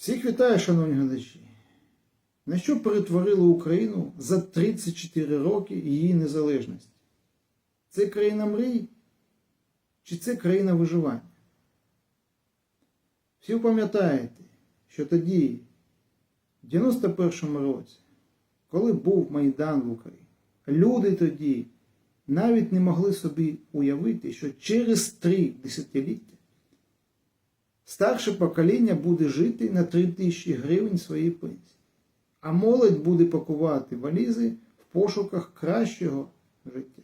Всіх вітаю, шановні глядачі. На що перетворили Україну за 34 роки її незалежності? Це країна мрій? Чи це країна виживання? Всі пам'ятаєте, що тоді, в 91-му році, коли був Майдан в Україні, люди тоді навіть не могли собі уявити, що через три десятиліття старше покоління буде жити на 3 тисячі гривень своєї пенсії, а молодь буде пакувати валізи в пошуках кращого життя.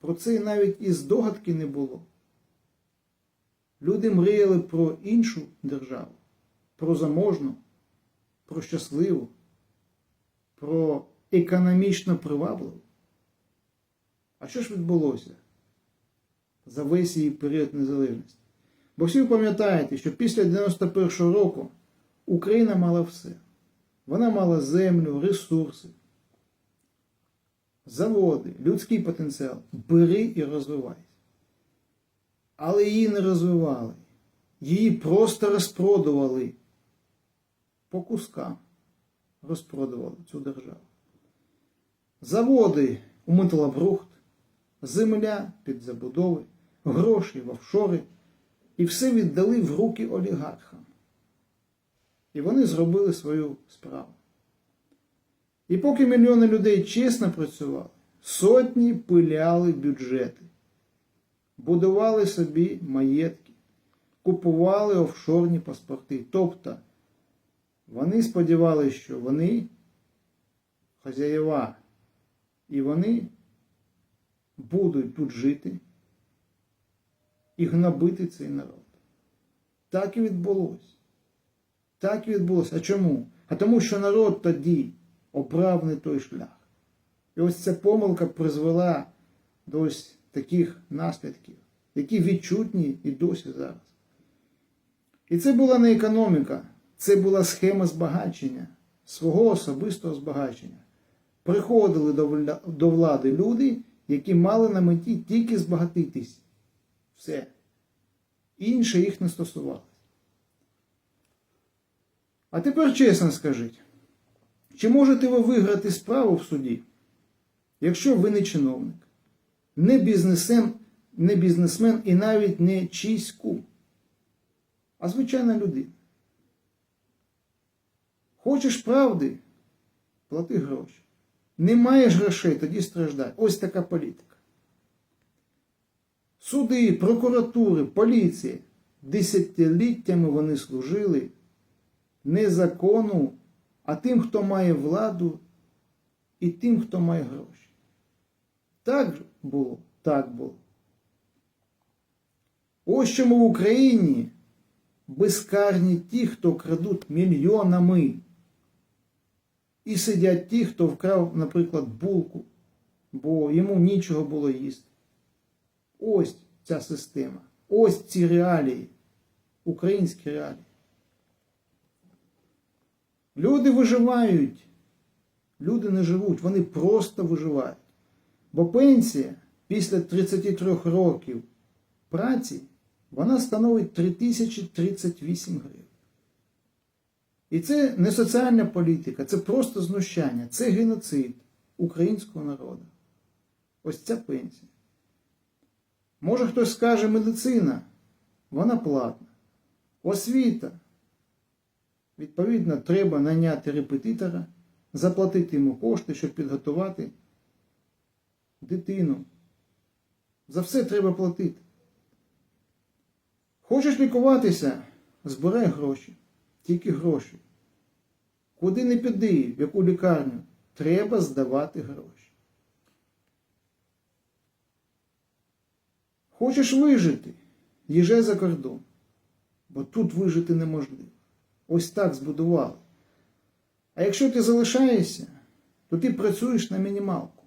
Про це навіть і здогадки не було. Люди мріяли про іншу державу, про заможну, про щасливу, про економічно привабливу. А що ж відбулося за весь її період незалежності? Бо всі пам'ятаєте, що після 91-го року Україна мала все. Вона мала землю, ресурси, заводи, людський потенціал. Бери і розвивайся. Але її не розвивали. Її просто розпродували по кускам. Розпродували цю державу. Заводи у металобрухт, земля під забудови, гроші в офшори. І все віддали в руки олігархам. І вони зробили свою справу. І поки мільйони людей чесно працювали, сотні пиляли бюджети, будували собі маєтки, купували офшорні паспорти. Тобто вони сподівалися, що вони хазяєва, і вони будуть тут жити і гнобити цей народ. Так і відбулося. Так і відбулося. А чому? А тому, що народ тоді обрав не той шлях. І ось ця помилка призвела до ось таких наслідків, які відчутні і досі зараз. І це була не економіка, це була схема збагачення, свого особистого збагачення. Приходили до влади люди, які мали на меті тільки збагатитись. Все. Інше їх не стосувалося. А тепер чесно скажіть, чи можете ви виграти справу в суді, якщо ви не чиновник, не бізнесмен, не бізнесмен і навіть не чийсь кум, а звичайна людина? Хочеш правди? Плати гроші. Не маєш грошей, тоді страждай. Ось така політика. Суди, прокуратури, поліція. Десятиліттями вони служили не закону, а тим, хто має владу, і тим, хто має гроші. Так було? Так було. Ось чому в Україні безкарні ті, хто крадуть мільйонами. І сидять ті, хто вкрав, наприклад, булку, бо йому нічого було їсти. Ось ця система. Ось ці реалії. Українські реалії. Люди виживають. Люди не живуть, вони просто виживають. Бо пенсія після 33 років праці вона становить 3038 гривень. І це не соціальна політика, це просто знущання, це геноцид українського народу. Ось ця пенсія. Може хтось скаже медицина, вона платна. Освіта. Відповідно, треба наняти репетитора, заплатити йому кошти, щоб підготувати дитину. За все треба платити. Хочеш лікуватися, збирай гроші, тільки гроші. Куди не піди, в яку лікарню, треба здавати гроші. Хочеш вижити, їжджай за кордон, бо тут вижити неможливо. Ось так збудували. А якщо ти залишаєшся, то ти працюєш на мінімалку.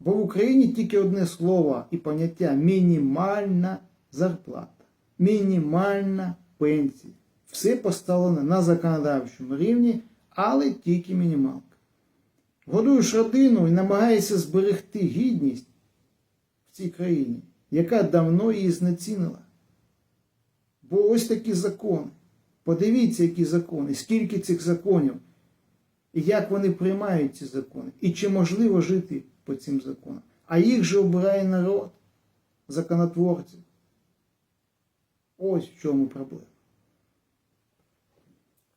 Бо в Україні тільки одне слово і поняття мінімальна зарплата, мінімальна пенсія. Все поставлено на законодавчому рівні, але тільки мінімалка. Годуєш родину і намагаєшся зберегти гідність в цій країні, яка давно її знецінила. Бо ось такі закони. Подивіться, які закони, скільки цих законів, і як вони приймають ці закони, і чи можливо жити по цим законам. А їх же обирає народ, законотворців. Ось в чому проблема.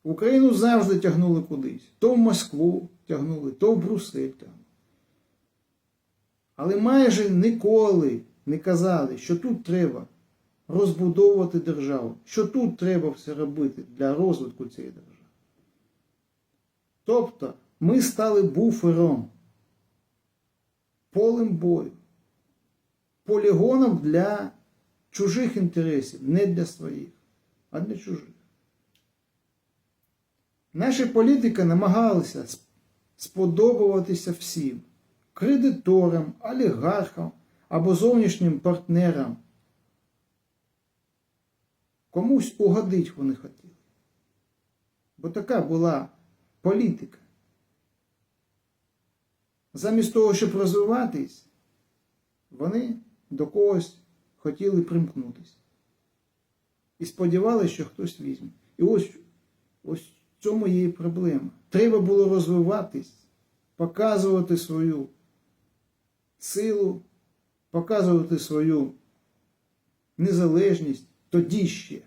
Україну завжди тягнули кудись. То в Москву тягнули, то в Брюссель тягнули. Але майже ніколи не казали, що тут треба розбудовувати державу, що тут треба все робити для розвитку цієї держави. Тобто ми стали буфером, полем бою, полігоном для чужих інтересів, не для своїх, а для чужих. Наші політики намагалися сподобуватися всім кредиторам, олігархам або зовнішнім партнерам. Комусь угодить вони хотіли. Бо така була політика. Замість того, щоб розвиватись, вони до когось хотіли примкнутися. І сподівалися, що хтось візьме. І ось, ось в цьому є і проблема. Треба було розвиватись, показувати свою силу, показувати свою незалежність тоді ще.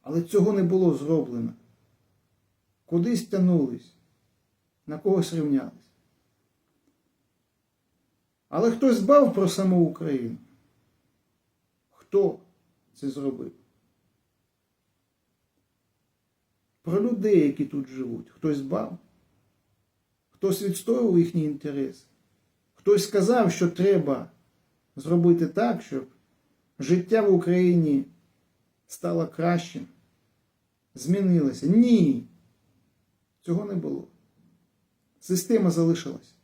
Але цього не було зроблено. Кудись тянулись, на когось рівнялись. Але хтось дбав про саму Україну. Хто це зробив? Про людей, які тут живуть. Хтось дбав, хтось відстоював їхні інтереси. Хтось сказав, що треба зробити так, щоб життя в Україні стало кращим, змінилося. Ні. Цього не було. Система залишилась.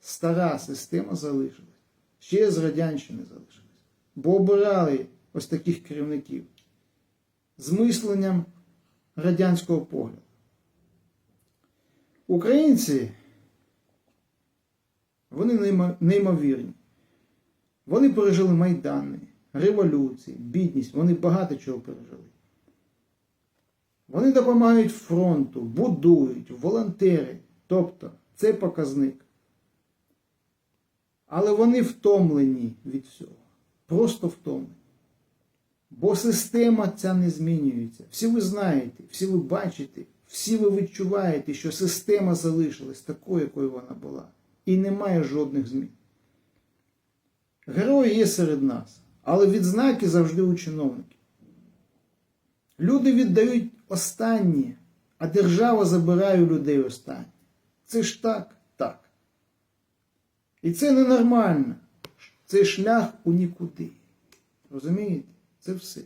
Стара система залишилась. Ще з Радянщини залишилась. Бо обирали ось таких керівників з мисленням радянського погляду. Українці, вони неймовірні. Вони пережили майдани, революції, бідність, вони багато чого пережили. Вони допомагають фронту, будують, волонтери. Тобто це показник. Але вони втомлені від всього. Просто втомлені. Бо система ця не змінюється. Всі ви знаєте, всі ви бачите, всі ви відчуваєте, що система залишилась такою, якою вона була. І немає жодних змін. Герої є серед нас, але відзнаки завжди у чиновників. Люди віддають останнє, а держава забирає у людей останнє. Це ж так, так. І це ненормально. Це шлях у нікуди. Розумієте? Це все.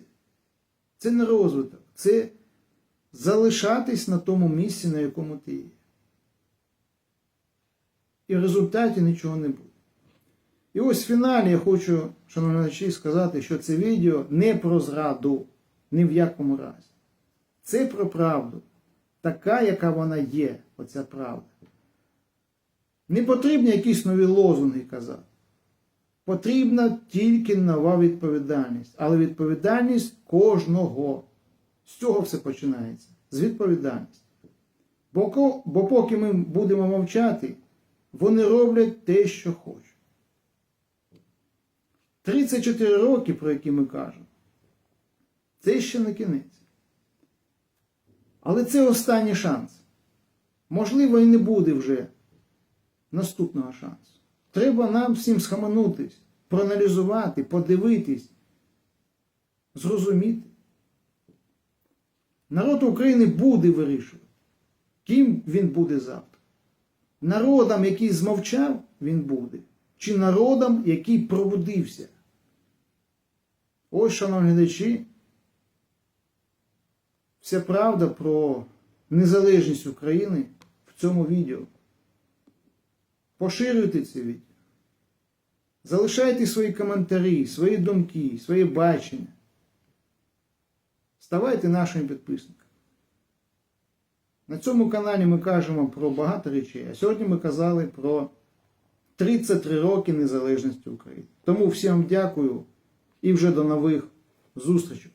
Це не розвиток. Це залишатись на тому місці, на якому ти є. І в результаті нічого не буде. І ось в фіналі я хочу, шановні глядачі, сказати, що це відео не про зраду, ні в якому разі. Це про правду. Така, яка вона є, оця правда. Не потрібні якісь нові лозунги казати. Потрібна тільки нова відповідальність. Але відповідальність кожного. З цього все починається. З відповідальності. Бо, бо поки ми будемо мовчати, вони роблять те, що хочуть. 34 роки, про які ми кажемо, це ще не кінець. Але це останній шанс. Можливо, і не буде вже наступного шансу. Треба нам всім схаменутись, проаналізувати, подивитись, зрозуміти. Народ України буде вирішувати, ким він буде завтра. Народом, який змовчав, він буде, чи народом, який пробудився. Ось, шановні глядачі, вся правда про незалежність України в цьому відео. Поширюйте це відео. Залишайте свої коментарі, свої думки, свої бачення. Ставайте нашими підписниками. На цьому каналі ми кажемо про багато речей, а сьогодні ми казали про 33 роки незалежності України. Тому всім дякую і вже до нових зустрічей.